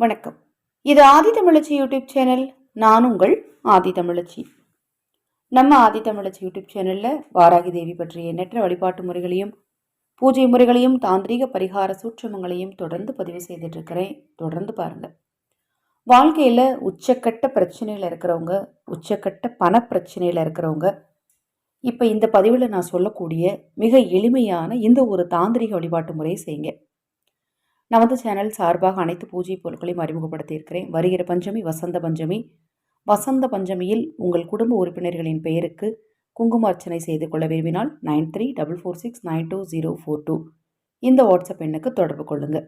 வணக்கம். இது ஆதி தமிழச்சி YouTube channel. நான் உங்கள் ஆதி தமிழச்சி. நம்ம ஆதி தமிழச்சி யூடியூப் சேனலில் வாராகி தேவி பற்றிய எண்ணற்ற வழிபாட்டு முறைகளையும் பூஜை முறைகளையும் தாந்திரீக பரிகார சூட்சமங்களையும் தொடர்ந்து பதிவு செய்துட்ருக்கிறேன் தொடர்ந்து பாருங்கள் வாழ்க்கையில் உச்சக்கட்ட பிரச்சனையில் இருக்கிறவங்க உச்சக்கட்ட பண பிரச்சனையில் இருக்கிறவங்க இப்போ இந்த பதிவில் நான் சொல்லக்கூடிய மிக எளிமையான இந்த ஒரு தாந்திரிக வழிபாட்டு முறையை செய்யுங்க. நமது சேனல் சார்பாக அனைத்து பூஜை பொருட்களையும் அறிமுகப்படுத்தியிருக்கிறேன். வருகிற பஞ்சமி வசந்த பஞ்சமி. வசந்த பஞ்சமியில் உங்கள் குடும்ப உறுப்பினர்களின் பெயருக்கு குங்கும அர்ச்சனை செய்து கொள்ள விரும்பினால் nine three double four six nine two zero four two இந்த வாட்ஸ்அப் எண்ணுக்கு தொடர்பு கொள்ளுங்கள்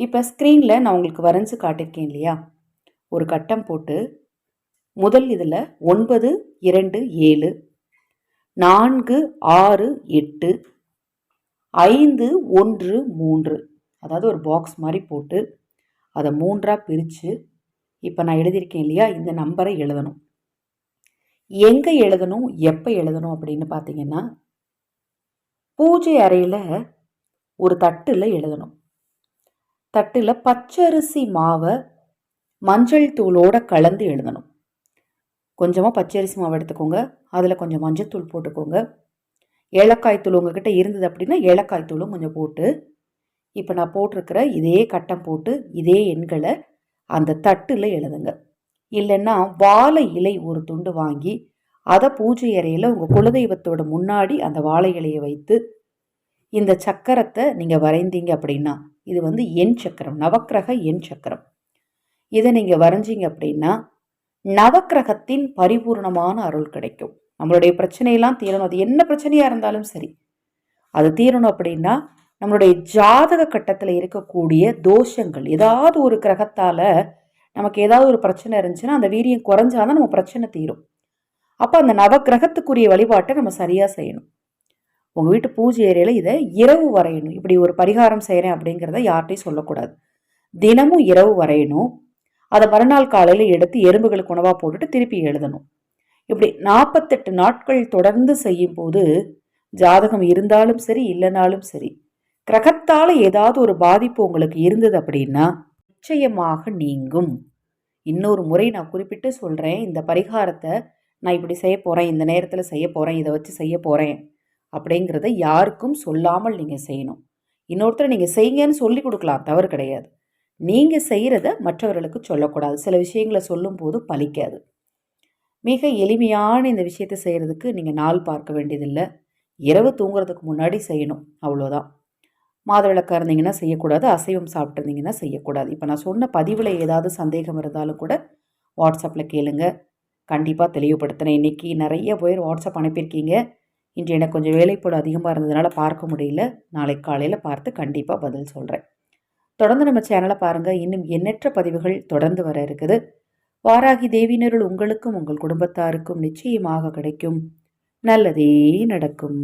இப்போ ஸ்க்ரீனில் நான் உங்களுக்கு வரைஞ்சு காட்டியிருக்கேன் இல்லையா? ஒரு கட்டம் போட்டு முதல் இதில் ஒன்பது இரண்டு ஏழு நான்கு ஆறு எட்டு ஐந்து ஒன்று மூன்று அதாவது ஒரு பாக்ஸ் மாதிரி போட்டு அதை மூன்றாக பிரித்து இப்போ நான் எழுதியிருக்கேன் இல்லையா? இந்த நம்பரை எழுதணும். எங்கே எழுதணும்? எப்போ எழுதணும்? அப்படின்னு பார்த்தீங்கன்னா பூஜை அறையில் ஒரு தட்டில் எழுதணும். தட்டில் பச்சரிசி மாவை மஞ்சள் தூளோட கலந்து எழுதணும். கொஞ்சமாக பச்சரிசி மாவு எடுத்துக்கோங்க. அதில் கொஞ்சம் மஞ்சள் தூள் போட்டுக்கோங்க. ஏலக்காய் தூள் உங்ககிட்ட இருந்தது அப்படின்னா ஏலக்காய் தூளும் கொஞ்சம் போட்டு இப்போ நான் போட்டிருக்கிற இதே கட்டம் போட்டு இதே எண்களை அந்த தட்டில் எழுதுங்க. இல்லைன்னா வாழை இலை ஒரு துண்டு வாங்கி அதை பூஜை அறையில் உங்கள் குலதெய்வத்தோட முன்னாடி அந்த வாழை இலையை வைத்து இந்த சக்கரத்தை நீங்கள் வரைந்தீங்க அப்படின்னா இது வந்து எண் சக்கரம் நவக்கிரக எண் சக்கரம். இதை நீங்கள் வரைஞ்சிங்க அப்படின்னா நவக்கிரகத்தின் பரிபூர்ணமான அருள் கிடைக்கும். நம்மளுடைய பிரச்சனையெல்லாம் தீரணும். அது என்ன பிரச்சனையாக இருந்தாலும் சரி. அது தீரணும் அப்படின்னா நம்மளுடைய ஜாதக கட்டத்தில் இருக்கக்கூடிய தோஷங்கள் ஏதாவது ஒரு கிரகத்தால் நமக்கு ஏதாவது ஒரு பிரச்சனை இருந்துச்சுன்னா அந்த வீரியம் குறைஞ்சாதான் நம்ம பிரச்சனை தீரும். அப்போ அந்த நவக்கிரகத்துக்குரிய வழிபாட்டை நம்ம சரியாக செய்யணும். உங்கள் வீட்டு பூஜை ஏரியாவில் இதை இரவு வரையணும். இப்படி ஒரு பரிகாரம் செய்கிறேன் அப்படிங்கிறத யார்கிட்டையும் சொல்லக்கூடாது. தினமும் இரவு வரையணும். அதை மறுநாள் காலையில் எடுத்து எறும்புகளுக்கு உணவாக போட்டுட்டு திருப்பி எழுதணும். இப்படி நாற்பத்தெட்டு நாட்கள் தொடர்ந்து செய்யும்போது ஜாதகம் இருந்தாலும் சரி இல்லைனாலும் சரி கிரகத்தால் ஏதாவது ஒரு பாதிப்பு உங்களுக்கு இருந்தது அப்படின்னா நிச்சயமாக நீங்கும். இன்னொரு முறை நான் குறிப்பிட்டு சொல்கிறேன் இந்த பரிகாரத்தை நான் இப்படி செய்ய போகிறேன் இந்த நேரத்தில் செய்ய போகிறேன் இதை வச்சு செய்ய போகிறேன் அப்படிங்கிறத யாருக்கும் சொல்லாமல் நீங்கள் செய்யணும். இன்னொருத்தர் நீங்கள் செய்யுங்கன்னு சொல்லி கொடுக்கலாம் தவறு கிடையாது. நீங்கள் செய்கிறத மற்றவர்களுக்கு சொல்லக்கூடாது. சில விஷயங்களை சொல்லும்போது பலிக்காது. மிக எளிமையான இந்த விஷயத்தை செய்கிறதுக்கு நீங்கள் நாள் பார்க்க வேண்டியதில்லை. இரவு தூங்குறதுக்கு முன்னாடி செய்யணும் அவ்வளோதான் மாதவிளக்காக இருந்தீங்கன்னா செய்யக்கூடாது அசைவம் சாப்பிட்ருந்தீங்கன்னா செய்யக்கூடாது. இப்போ நான் சொன்ன பதிவில் ஏதாவது சந்தேகம் இருந்தாலும் கூட வாட்ஸ்அப்பில் கேளுங்க. கண்டிப்பாக தெளிவுபடுத்தினேன் இன்றைக்கி நிறைய பேர் வாட்ஸ்அப் அனுப்பியிருக்கீங்க. இன்று எனக்கு கொஞ்சம் வேலைப்போடு அதிகமாக இருந்ததுனால பார்க்க முடியல. நாளைக்கு காலையில் பார்த்து கண்டிப்பாக பதில் சொல்கிறேன் தொடர்ந்து நம்ம சேனலை பாருங்கள் இன்னும் எண்ணற்ற பதிவுகள் தொடர்ந்து வர இருக்குது. வாராகி தேவினருள் உங்களுக்கும் உங்கள் குடும்பத்தாருக்கும் நிச்சயமாக கிடைக்கும். நல்லதே நடக்கும்.